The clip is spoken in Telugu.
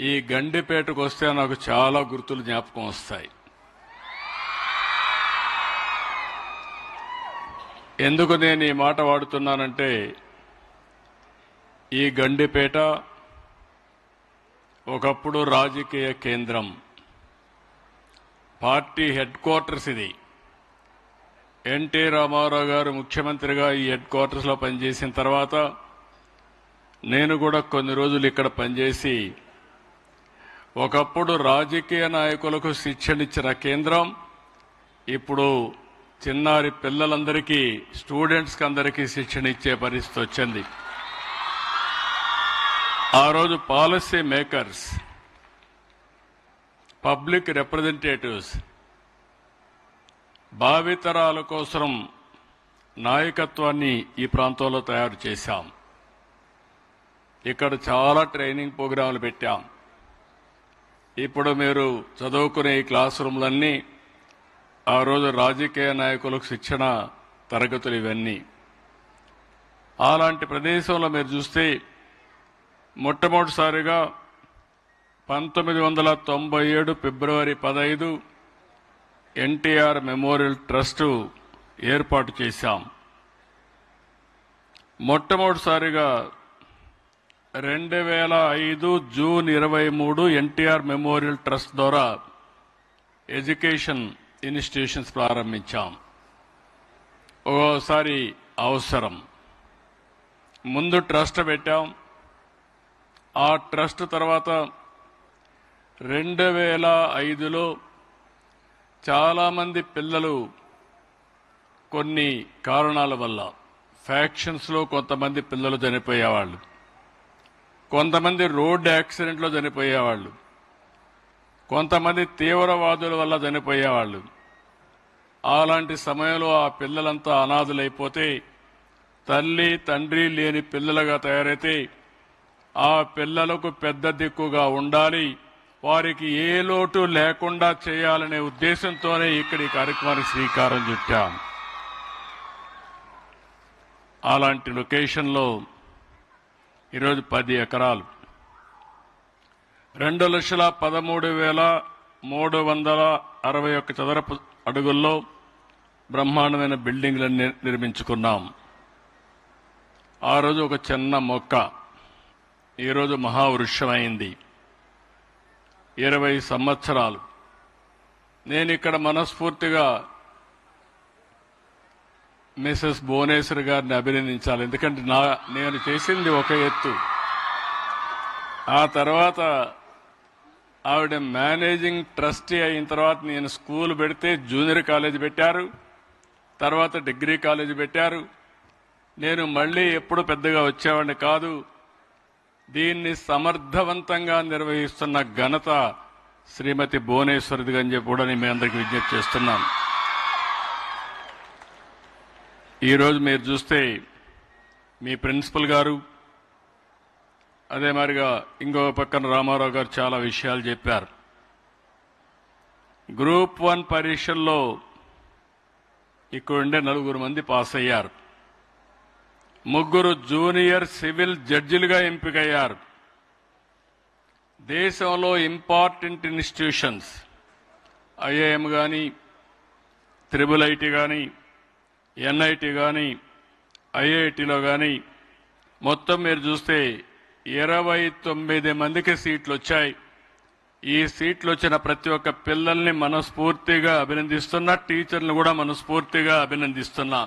ఈ గండిపేటకు వస్తే నాకు చాలా గుర్తులు జ్ఞాపకం వస్తాయి. ఎందుకు నేను ఈ మాట వాడుతున్నానంటే ఈ గండిపేట ఒకప్పుడు రాజకీయ కేంద్రం. పార్టీ హెడ్ క్వార్టర్స్ ఇది. ఎన్టీ రామారావు గారు ముఖ్యమంత్రిగా ఈ హెడ్ క్వార్టర్స్లో పనిచేసిన తర్వాత నేను కూడా కొన్ని రోజులు ఇక్కడ పనిచేసి ఒకప్పుడు రాజకీయ నాయకులకు శిక్షణ ఇచ్చిన కేంద్రం ఇప్పుడు చిన్నారి పిల్లలందరికీ స్టూడెంట్స్కి అందరికీ శిక్షణ ఇచ్చే పరిస్థితి వచ్చింది. ఆ రోజు పాలసీ మేకర్స్ పబ్లిక్ రిప్రజెంటేటివ్స్ భావితరాల కోసం నాయకత్వాన్ని ఈ ప్రాంతంలో తయారు చేశాం. ఇక్కడ చాలా ట్రైనింగ్ ప్రోగ్రాంలు పెట్టాం. ఇప్పుడు మీరు చదువుకునే ఈ క్లాస్ రూమ్లన్నీ ఆ రోజు రాజకీయ నాయకులకు శిక్షణ తరగతులు ఇవన్నీ. అలాంటి ప్రదేశంలో మీరు చూస్తే మొట్టమొదటిసారిగా పంతొమ్మిది వందల తొంభై ఏడు ఫిబ్రవరి పదహైదు ఎన్టీఆర్ మెమోరియల్ ట్రస్టు ఏర్పాటు చేశాం. మొట్టమొదటిసారిగా రెండు వేల ఐదు జూన్ ఇరవై మూడు ఎన్టీఆర్ మెమోరియల్ ట్రస్ట్ ద్వారా ఎడ్యుకేషన్ ఇన్స్టిట్యూషన్స్ ప్రారంభించాం. ఒక్కోసారి అవసరం. ముందు ట్రస్ట్ పెట్టాం. ఆ ట్రస్ట్ తర్వాత రెండు వేల ఐదులో చాలామంది పిల్లలు కొన్ని కారణాల వల్ల ఫ్యాక్షన్స్లో కొంతమంది పిల్లలు చనిపోయేవాళ్ళు. కొంతమంది రోడ్డు యాక్సిడెంట్లో చనిపోయేవాళ్ళు. కొంతమంది తీవ్రవాదుల వల్ల చనిపోయేవాళ్ళు. అలాంటి సమయంలో ఆ పిల్లలంతా అనాథులైపోతే తల్లి తండ్రి లేని పిల్లలుగా తయారైతే ఆ పిల్లలకు పెద్ద దిక్కుగా ఉండాలి. వారికి ఏ లోటు లేకుండా చేయాలనే ఉద్దేశంతోనే ఇక్కడ ఈ కార్యక్రమానికి శ్రీకారం చుట్టాం. అలాంటి లొకేషన్లో ఈరోజు పది ఎకరాలు. రెండు లక్షల పదమూడు వేల మూడు వందల అరవై ఒక్క చదరపు అడుగుల్లో బ్రహ్మాండమైన బిల్డింగ్లను నిర్మించుకున్నాం. ఆ రోజు ఒక చిన్న మొక్క ఈరోజు మహావృక్షమైంది. ఇరవై సంవత్సరాలు. నేను ఇక్కడ మనస్ఫూర్తిగా మిసెస్ భువనేశ్వర్ గారిని అభినందించాలి. ఎందుకంటే నా నేను చేసింది ఒక ఎత్తు. ఆ తర్వాత ఆవిడ మేనేజింగ్ ట్రస్టీ అయిన తర్వాత నేను స్కూల్ పెడితే జూనియర్ కాలేజ్ పెట్టారు. తర్వాత డిగ్రీ కాలేజ్ పెట్టారు. నేను మళ్ళీ ఎప్పుడు పెద్దగా వచ్చేవాడిని కాదు. దీన్ని సమర్థవంతంగా నిర్వహిస్తున్న ఘనత శ్రీమతి భువనేశ్వరిది అని చెప్పి కూడా నేను మీ అందరికి విజ్ఞప్తి చేస్తున్నాను. ఈరోజు మీరు చూస్తే మీ ప్రిన్సిపల్ గారు అదే మాదిరిగా ఇంకో పక్కన రామారావు గారు చాలా విషయాలు చెప్పారు. గ్రూప్ వన్ పరీక్షల్లో ఇక్కడుండే నలుగురు మంది పాస్ అయ్యారు. ముగ్గురు జూనియర్ సివిల్ జడ్జిలుగా ఎంపికయ్యారు. దేశంలో ఇంపార్టెంట్ ఇన్స్టిట్యూషన్స్ ఐఏఎం కానీ త్రిబుల్ ఐటీ కానీ ఎన్ఐటి కానీ ఐఐటిలో కానీ మొత్తం మీరు చూస్తే ఇరవై తొమ్మిది మందికి సీట్లు వచ్చాయి ఈ సీట్లు వచ్చిన ప్రతి ఒక్క పిల్లల్ని మనస్ఫూర్తిగా అభినందిస్తున్నా టీచర్లు కూడా మనస్ఫూర్తిగా అభినందిస్తున్నా.